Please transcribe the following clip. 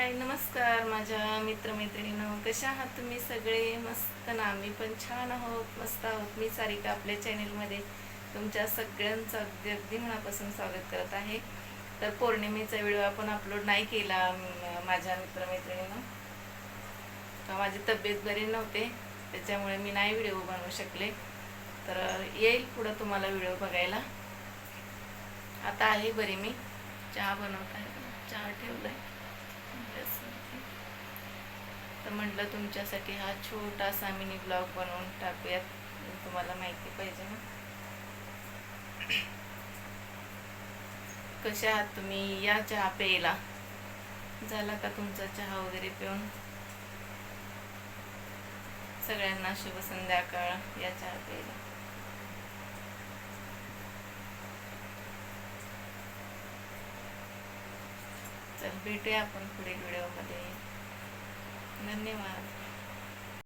हाय नमस्कार माझ्या मित्रमैत्रिणीनं. कशा आहात तुम्ही सगळे? मस्त ना? मी पण छान आहोत मस्त आहोत. मी सारिका आपल्या चॅनेलमध्ये तुमच्या सगळ्यांचं अगदी अगदी मनापासून स्वागत करत आहे. तर पौर्णिमेचा व्हिडिओ आपण अपलोड नाही केला माझ्या मित्रमैत्रिणीनं. माझी तब्येत बरी नव्हते त्याच्यामुळे मी नाही व्हिडिओ बनवू शकले. तर येईल पुढं तुम्हाला व्हिडिओ बघायला. आता आहे बरी मी. चहा बनवत आहे. चहा ठेवलाय. आहे तर म्हटलं तुमच्यासाठी हा छोटासा मिनी ब्लॉग बनवून टाकूयात. तुम्हाला माहिती पाहिजे ना? कसे आहात तुम्ही? या चहा प्यायला. झाला का तुमचा चहा वगैरे पिऊन? सगळ्यांना शुभ संध्याकाळ या चहा प्यायला. चल भेटूया आपण पुढील व्हिडिओमध्ये 那没玩。